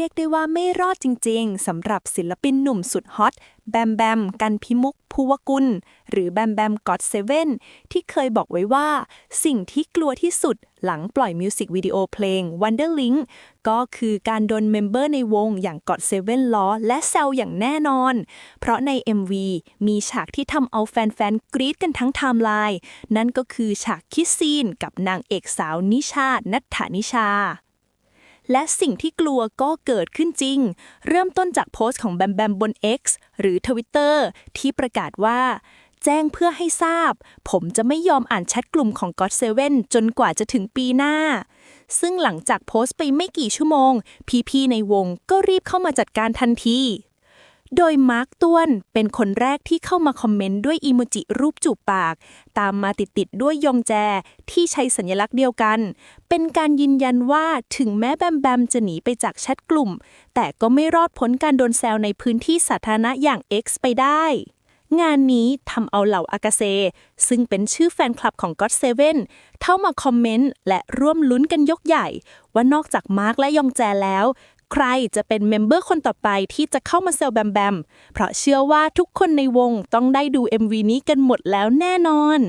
เรียกได้ว่าไม่รอดจริงๆสำหรับศิลปินหนุ่มสุดฮอต แบมแบม กันพิมุกภูวกุล หรือแบมแบมก็อดเซเว่นที่เคยบอกไว้ว่า สิ่งที่กลัวที่สุดหลังปล่อยมิวสิกวิดีโอเพลง Wonderlink ก็คือการโดนเมมเบอร์ในวงอย่างก็อดเซเว่นล้อและแซวอย่างแน่นอน เพราะใน MV มีฉากที่ทำเอาแฟนๆ กรี๊ดกันทั้งไทม์ไลน์นั่นก็คือฉากคิสซีนกับนางเอกสาวนิชา นัทธานิชา และสิ่งที่กลัวก็เกิดขึ้นจริง เริ่มต้นจากโพสต์ของแบมแบมบน X หรือ Twitter ที่ประกาศว่า แจ้งเพื่อให้ทราบ ผมจะไม่ยอมอ่านแชทกลุ่มของ God7 จนกว่าจะถึงปีหน้า ซึ่งหลังจากโพสต์ไปไม่กี่ชั่วโมง พี่ๆในวงก็รีบเข้ามาจัดการทันที โดยมาร์คต้วนเป็นคนแรกที่เข้ามาคอมเมนต์ด้วยอีโมจิรูปจูบปาก ตามมาติดๆด้วยยองแจที่ใช้สัญลักษณ์เดียวกัน เป็นการยืนยันว่าถึงแม้แบมแบมจะหนีไปจากแชทกลุ่ม แต่ก็ไม่รอดพ้นการโดนแซวในพื้นที่สาธารณะอย่าง X ไปได้ งานนี้ทำเอาเหล่าอากาเซ ซึ่งเป็นชื่อแฟนคลับของ God7 เข้ามาคอมเมนต์และร่วมลุ้นกันยกใหญ่ ว่านอกจากมาร์คและยองแจแล้ว ใครจะเป็นเมมเบอร์คนต่อไปที่จะเข้ามาเซลแบมแบม เพราะเชื่อว่าทุกคนในวงต้องได้ดู MV นี้กันหมดแล้วแน่นอน